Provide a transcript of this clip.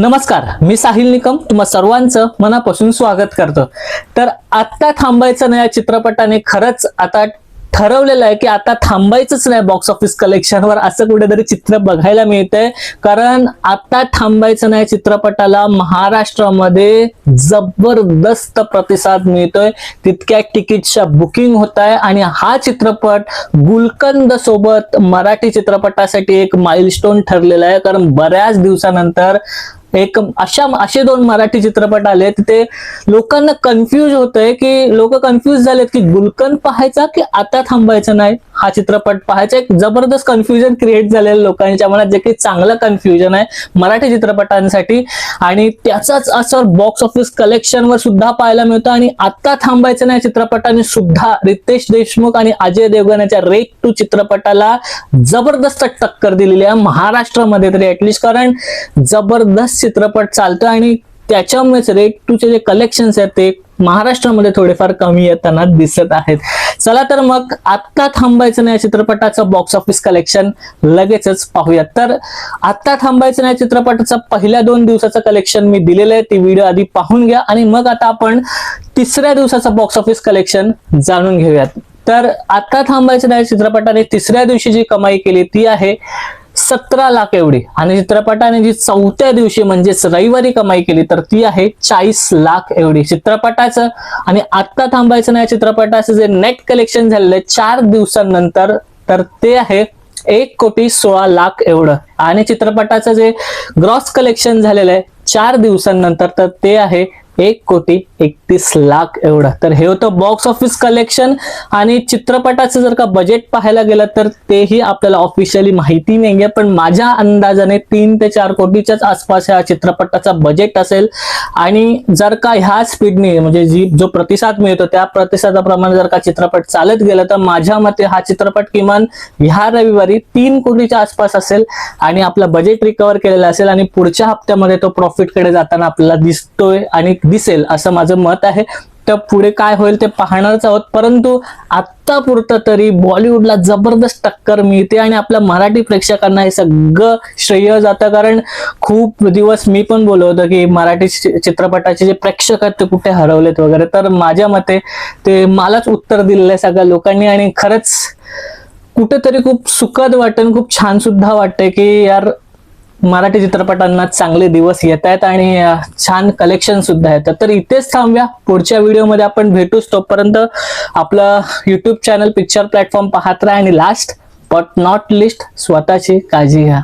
नमस्कार मी साहिल निकम तुम्हा सर्वांचं मनापासून स्वागत करतो. तर आत्ता थांबायचं नाही या चित्रपटाने खरंच आता ठरवलेलं आहे की आता थांबायचंच नाही बॉक्स ऑफिस कलेक्शनवर असं कुठेतरी चित्र बघायला मिळतंय. कारण आता थांबायचं नाही चित्रपटाला महाराष्ट्रामध्ये जबरदस्त प्रतिसाद मिळतोय. तितक्या तिकीटच्या बुकिंग होत आहे आणि हा चित्रपट गुलकंद सोबत मराठी चित्रपटासाठी एक माइलस्टोन ठरलेला आहे. कारण बऱ्याच दिवसानंतर एक अशा असे दोन मराठी चित्रपट आले तिथे लोकांना कन्फ्युज होतंय की लोक कन्फ्युज झालेत की गुलकंद पाहायचा की आता थांबायचं नाही? हा चित्रपट पाहायचा. एक जबरदस्त कन्फ्युजन क्रिएट झालेलं लोकांच्या मनात जे की चांगलं कन्फ्युजन आहे मराठी चित्रपटांसाठी. आणि त्याचाच असर बॉक्स ऑफिस कलेक्शनवर सुद्धा पाहायला मिळतो. आणि आता थांबायचं नाही चित्रपटाने सुद्धा रितेश देशमुख आणि अजय देवगणाच्या रेक टू चित्रपटाला जबरदस्त टक्कर दिलेली आहे. महाराष्ट्रामध्ये तरी ऍटलिस्ट कारण जबरदस्त चित्रपट चालतो आणि त्याच्यामुळेच रेट टूचे जे कलेक्शन्स आहेत ते महाराष्ट्रामध्ये थोडेफार कमी येताना दिसत आहेत. चला तर मग आत्ता थांबायचं नाही या चित्रपटाचं बॉक्स ऑफिस कलेक्शन लगेचच पाहूयात. तर आत्ता थांबायचं नाही चित्रपटाचं पहिल्या दोन दिवसाचं कलेक्शन मी दिलेलं आहे. ती व्हिडिओ आधी पाहून घ्या. आणि मग आता आपण तिसऱ्या दिवसाचं बॉक्स ऑफिस कलेक्शन जाणून घेऊयात. तर आता थांबायचं नाही चित्रपटाने तिसऱ्या दिवशी जी कमाई केली ती आहे सतरा लाख एवढी. आणि चित्रपटाने जी चौथ्या दिवशी म्हणजेच रविवारी कमाई केली तर ती आहे चाळीस लाख एवढी. चित्रपटाचं आणि आत्ता थांबायचं नाही चित्रपटाचं जे नेट कलेक्शन झालेलं आहे चार दिवसांनंतर तर ते आहे एक कोटी सोळा लाख एवढं. आणि चित्रपटाचं जे ग्रॉस कलेक्शन झालेलं आहे चार दिवसांनंतर तर ते आहे एक कोटी एकतीस लाख एवढं. तर हे होतं बॉक्स ऑफिस कलेक्शन आणि चित्रपटाचं जर का बजेट पाहायला गेलं तर तेही आपल्याला ऑफिशियली माहिती नाहीये. पण माझ्या अंदाजाने तीन ते चार कोटीच्याच आसपास ह्या चित्रपटाचा बजेट असेल. आणि जर का ह्या स्पीडने म्हणजे जी जो प्रतिसाद मिळतो त्या प्रतिसादाप्रमाणे जर का चित्रपट चालत गेला तर माझ्या मते हा चित्रपट किमान ह्या रविवारी तीन कोटीच्या आसपास असेल आणि आपला बजेट रिकवर केलेला असेल आणि पुढच्या हप्त्यामध्ये तो प्रॉफिटकडे जाताना आपल्याला दिसतोय आणि दिसेल असं माझं मत आहे. तर पुढे काय होईल ते पाहणारच आहोत. परंतु आत्ता पुरतं तरी बॉलिवूडला जबरदस्त टक्कर मिळते आणि आपल्या मराठी प्रेक्षकांना हे सगळं श्रेय जातं. कारण खूप दिवस मी पण बोललो होतो की मराठी चित्रपटाचे जे प्रेक्षक आहेत ते कुठे हरवलेत वगैरे. तर माझ्या मते ते मलाच उत्तर दिलेलं आहे सगळ्या लोकांनी आणि खरंच कुठेतरी खूप सुखद वाटतं खूप छान सुद्धा वाटतंय की यार मराठी चित्रपटांना चांगले दिवस येत आहेत आणि छान कलेक्शन सुद्धा येतात तर इथेच थांबूया. पुढच्या व्हिडिओमध्ये आपण भेटूच तोपर्यंत आपलं युट्यूब चॅनल पिक्चर प्लॅटफॉर्म पाहत राहा आणि लास्ट बट नॉट लिस्ट स्वतःची काळजी घ्या.